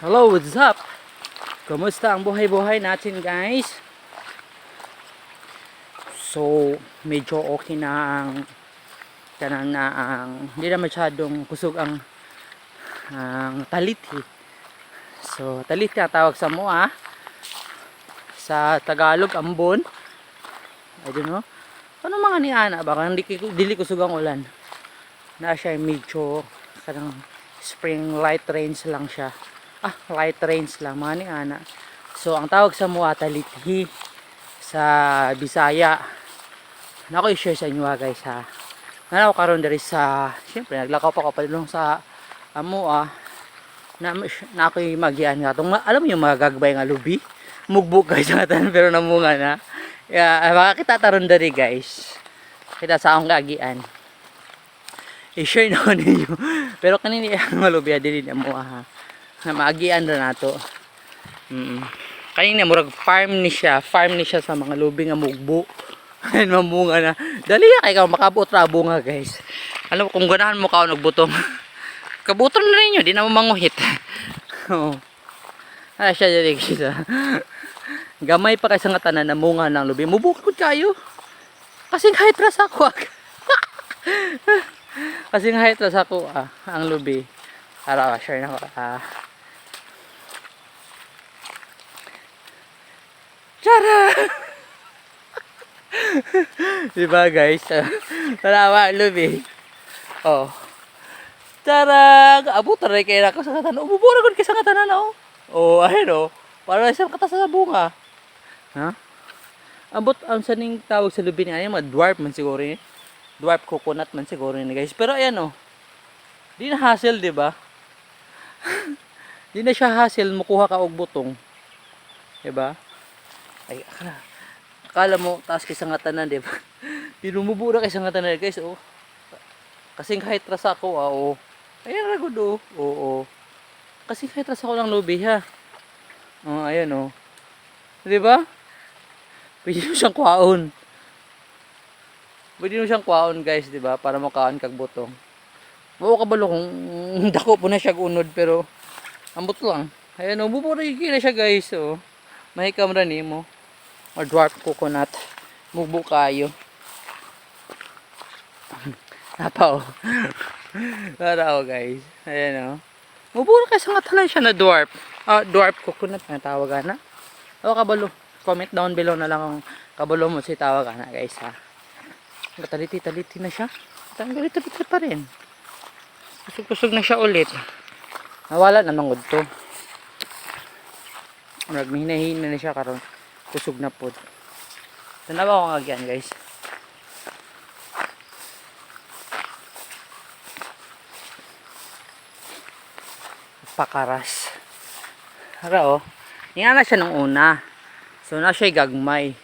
Hello, what's up? Kumusta ang buhay-buhay natin guys? So, medyo okay na ang kanang na ang hindi na masyadong kusog ang ang taliti. So, taliti ang tawag sa mua. Sa Tagalog, ambon. I don't know. Ano mga ni Ana? Baka hindi, dili kusog ang ulan. Na siya medyo kanang spring light rains lang siya. Ah, light rains lang mga ni Ana. So, ang tawag sa mua taliti sa Bisaya. Na ako i-share sa inyo ha guys ha. Na ako karon diri sa, siyempre naglakaw pa ko pa dun sa amo ah. Na, na ako magian nga. Tong, alam yung mga gagbay nga lubi? Mugbo guys ang atan pero namunga na. Yeah, makakita taron diri guys. Kita sa akong gagian. I-share na ko ninyo. Pero kanini ang malubi dili na mo ha. Na maagian na nato. Mm. Kanina murag farm ni siya, farm ni siya sa mga lubi nga mugbo. Ayun mamunga na. Dali ya kay ka makabot ra bunga guys. Alam kung ganahan mo ka nagbutong. Kabutong na ninyo, di na mo manguhit. Oo. Ano siya dali ah. Gamay pa kay sa nga tanan na munga ng lubi. Mubukod kayo. Kasing height ra sa ako. ah. Ra sa ako ah, ang lubi. Para ah, share na ko. Ah. Tara! diba guys? Tarawa, lubi. Oh. Tara! Abo, taray kayo na sa katanan. Umubura ko sa katanan, oh. Oh, ayun, oh. Para sa katas sa bunga. Ha? Abot ang saning tawag sa lubi niya, mga dwarf man siguro yun. Dwarf coconut man siguro yun, guys. Pero ayan, oh. Di na hassle, di ba? di na siya hassle, mukuha ka og butong. Di ba? Ay, akala, akala mo, taas kay sa tanan, di ba? Pinumubura kay sa tanan, guys, oh. Kasing kahit rasa ako, ah, oh. Ayan, ragod, oh. Oo, oh, Kasi kahit rasa ko lang lubi, ha. Oh, ayan, oh. Di ba? Pwede mo siyang kwaon. Pwede mo siyang kwaon, guys, di ba? Para makaon kag butong. Oo, kabalo kung dako po na siya unod, pero ambot lang. Ayan, oh, buburi na siya, guys, oh. May kamera ni mo. Or dwarf coconut. Mugbo kayo. Napa, oh. Para, oh, guys. Ayan, oh. Mubura kasi nga tanan siya na dwarf. Ah, dwarf coconut na tawagan na. O kabalo, comment down below na lang ang kabalo mo si tawagan na guys ha. Taliti-taliti na siya. Taliti-taliti pa rin. Kusog-kusog na siya ulit. Nawala na nangod to. Nagmihinahin na siya karon. Kusog na po. Tanawa ko nga yan guys. Pakaras. Hara oh. Nga na siya nung una. So na siya gagmay.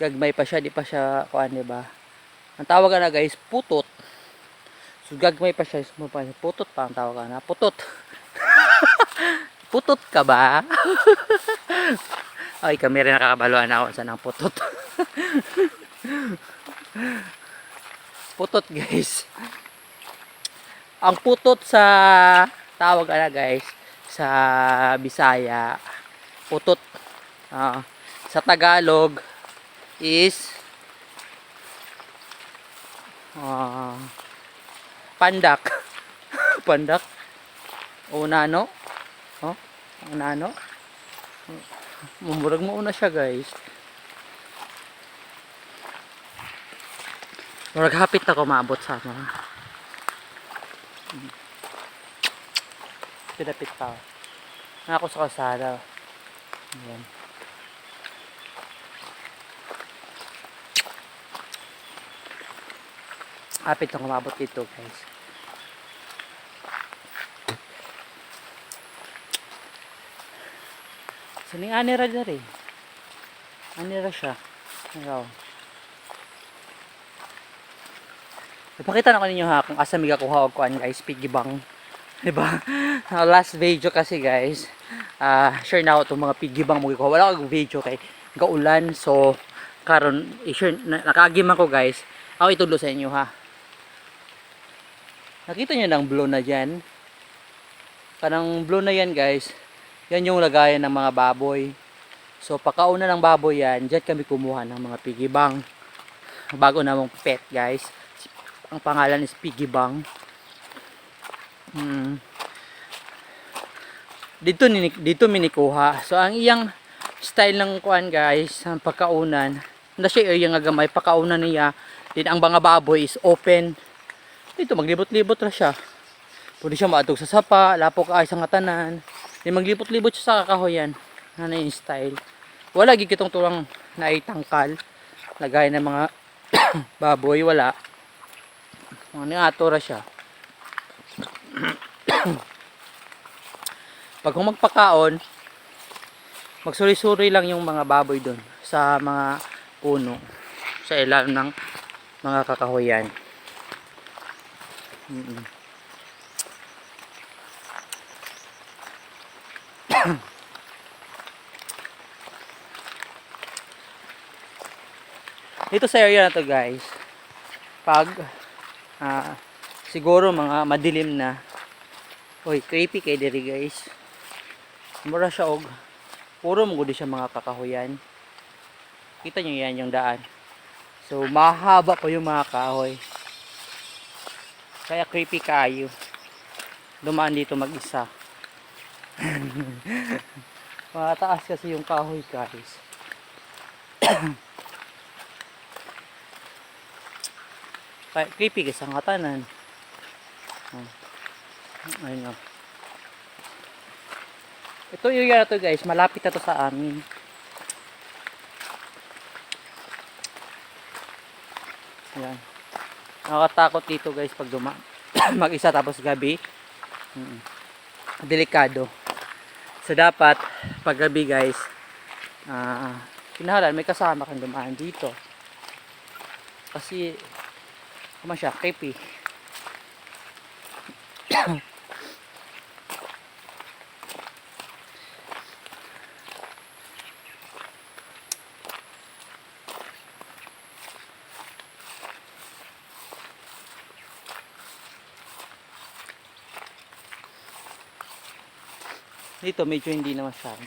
Gagmay pa siya, di pa siya kuan, di ba? Ang tawag na guys, putot. So gagmay pa siya, so, pa- putot pa ang tawag na. Putot. putot ka ba? Ay, kami rin nakakabaluan ako sa nang putot. putot guys. Ang putot sa tawag na guys sa Bisaya putot. Ah, sa Tagalog is ah, pandak. Pandak? Unano oh unano mumurag mo una siya guys murag hapit ako maabot sa mga pinapit pa ako. Na ako sa kasada Ayan. Hapit na kumabot dito guys. So, ni anira dari. Anira siya. Ikaw. Ipakita na ko ninyo ha kung asa miga kuha og kuan guys, piggy bank. 'Di ba? Sa last video kasi guys, ah sure na ako itong mga piggy bank mo. Wala akong video kay gaulan so karon i-share na, nakaagim ako guys. Ako itulo sa inyo ha. Nakita niyo ng blow na diyan? Kanang blue na yan guys, yan yung lagayan ng mga baboy. So pagkauna ng baboy yan, dyan kami kumuha ng mga piggy bank. Bago namang pet guys. Ang pangalan is piggy bank. Hmm. Dito dito minikuha. So ang iyang style ng kuan guys, ang pagkaunan, na siya area nga gamay pagkaunan niya. Din ang mga baboy is open. Dito maglibot-libot ra siya. Pwede siya maatog sa sapa, lapok ay sa nga tanan. Di maglibot-libot siya sa kakahoyan. Ano yung style. Wala gid kitong turang naitangkal. Lagay ng mga baboy, wala. Ano nga ato ra siya. Pag kung magpakaon, magsuri-suri lang yung mga baboy doon sa mga puno sa ilalim ng mga kakahoyan. Mm-mm. Dito sa area na to guys, pag ah, siguro mga madilim na, oy creepy kay diri guys. Mura siya og puro mo siya mga kakahuyan. Kita nyo yan yung daan. So mahaba pa yung mga kahoy. Kaya creepy kayo. Dumaan dito mag-isa. Mataas kasi yung kahoy guys. Kaya creepy kasi ang katanan. Oh. Ayun o. Ito yung na to guys, malapit na to sa amin. Yan. Nakakatakot dito guys pag duma mag-isa tapos gabi. Mm. Delikado. So dapat pag gabi guys, ah kinahalan may kasama kang dumaan dito. Kasi Kuma siya, creepy. Dito medyo hindi na masyado.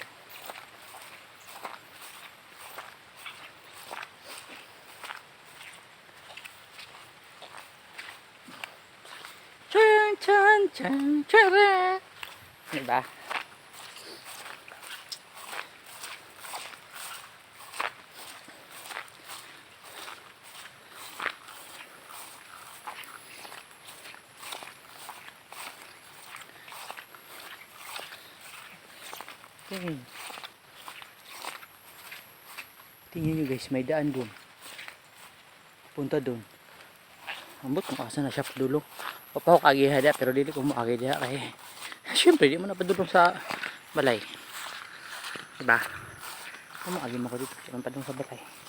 Chan chan chan chan. Diba? Tingin. Tingnan nyo guys, may daan dun. Punta dun. Ambot kung asa na siya dulo. Papa ko kagihada pero dili ko mo agi diha kay. Syempre di mo na padulong sa balay. Diba? Kamo agi mo ko dito, di man padulong sa balay.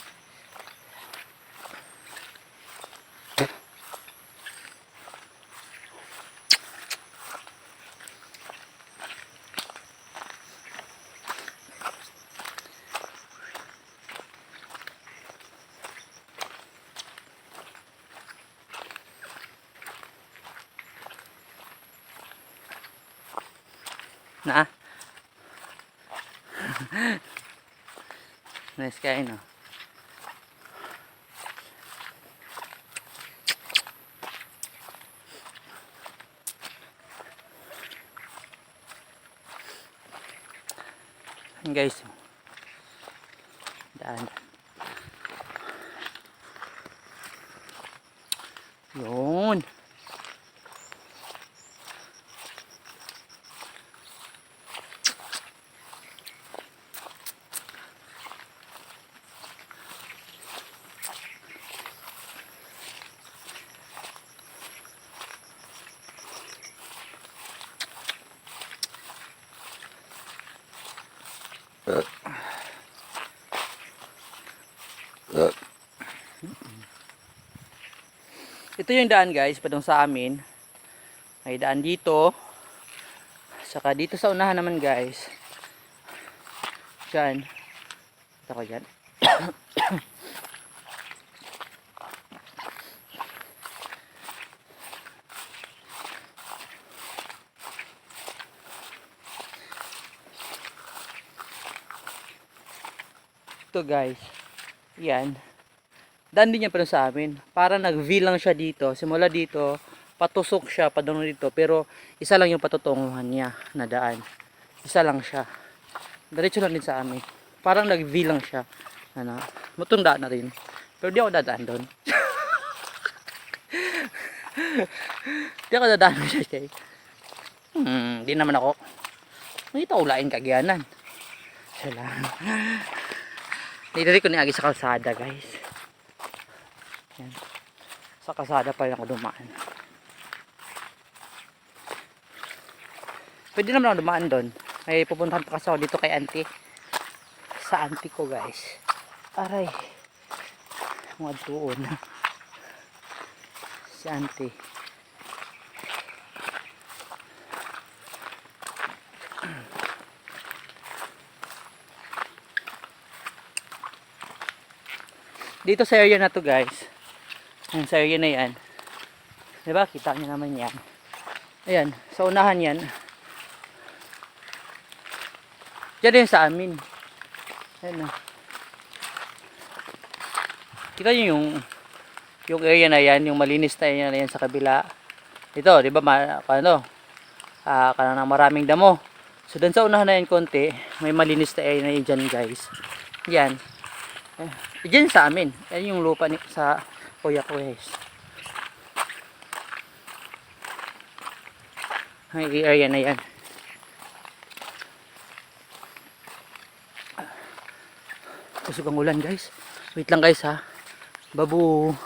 Na. nice kain no. Guys daan yun Ito yung daan guys, padong sa amin. May daan dito. Saka dito sa unahan naman guys. Diyan. Ito ko dyan. ito guys. Yan. Daan din yan pero sa amin. Para nag-V lang siya dito. Simula dito, patusok siya, padungo dito. Pero isa lang yung patutunguhan niya na daan. Isa lang siya. Diretso lang din sa amin. Parang nag-V lang siya. Ano, mutong daan na rin. Pero di ako dadaan doon. di ako dadaan siya siya. Hmm, di naman ako. Hindi ito ulain kagyanan. Siya lang. Dito rin ko niagi sa kalsada guys. Yan. Sa kalsada pa rin ako dumaan. Pwede naman ako dumaan doon. May pupuntahan pa kasi ako dito kay auntie. Sa auntie ko guys. Aray. Mga doon. Si auntie. Dito sa area na to guys. Yung sa area na yan. Diba? Kita niyo naman yan. Ayan. Sa unahan yan. Diyan yun sa amin. Ayan na. Kita niyo yung yung area na yan, yung malinis na area na yan sa kabila. Ito, di ba, ano, ah, kanang maraming damo. So, dun sa unahan na yan konti, may malinis na area na yan dyan, guys. Yan. Eh, Diyan sa amin. Yan yung lupa ni, sa Kuya ko, guys. Ang area na yan. Kusog ang ulan, guys. Wait lang, guys, ha. Babu.